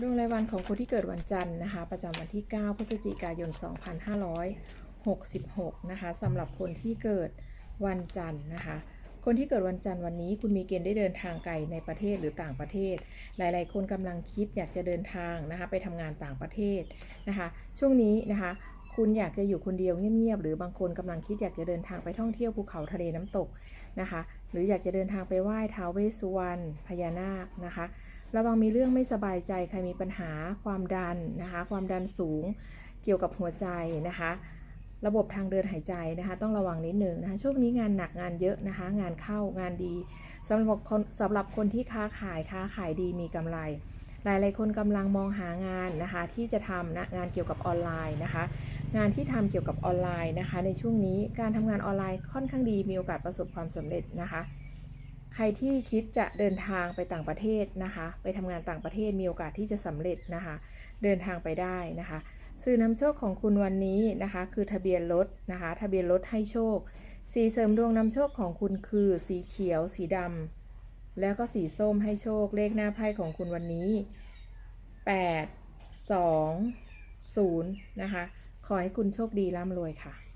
ดวงรายวันของคนที่เกิดวันจันทร์นะคะ ประจำวันที่ 9 พฤศจิกายน 2566 นะคะสำหรับคนที่เกิดวันจันทร์นะคะ คนที่เกิดวันจันทร์วันนี้ คุณมีเกณฑ์ได้เดินทางไกลในประเทศหรือต่างประเทศ หลาย ๆ คนกำลังคิดอยากจะเดินทางนะคะ ไปทำงานต่างประเทศนะคะ ช่วงนี้นะคะ คุณอยากจะอยู่คนเดียวเงียบๆหรือบางคนกำลังคิดอยากจะเดินทางไปท่องเที่ยวภูเขาทะเลน้ำตกนะคะ หรืออยากจะเดินทางไปไหว้ท้าวเวสสุวรรณพญานาคนะคะระวังมีเรื่องไม่สบายใจใครมีปัญหาความดันนะคะ ความดันสูงเกี่ยวกับหัวใจนะคะ ระบบทางเดินหายใจนะคะ ต้องระวังนิดหนึ่งนะคะช่วงนี้งานหนักงานเยอะนะคะ งานเข้างานดีสำหรับคนสำหรับคนที่ค้าขายค้าขายดีมีกำไร หลายๆคนกำลังมองหางานนะคะ ที่จะทำนะงานเกี่ยวกับออนไลน์นะคะ งานที่ทำเกี่ยวกับออนไลน์นะคะ ในช่วงนี้การทำงานออนไลน์ค่อนข้างดีมีโอกาสประสบความสำเร็จนะคะ ใครที่คิดจะเดินทางไปต่างประเทศนะคะ ไปทำงานต่างประเทศมีโอกาสที่จะสำเร็จนะคะ เดินทางไปได้นะคะ สื่อนำโชคของคุณวันนี้นะคะ คือทะเบียนรถนะคะ ทะเบียนรถให้โชค สีเสริมดวงนำโชคของคุณคือ สีเขียว สีดำแล้วก็สีส้มให้โชคเลขหน้าไพ่ของคุณวันนี้ 8 2 0นะคะ ขอให้คุณโชคดีร่ำรวยค่ะ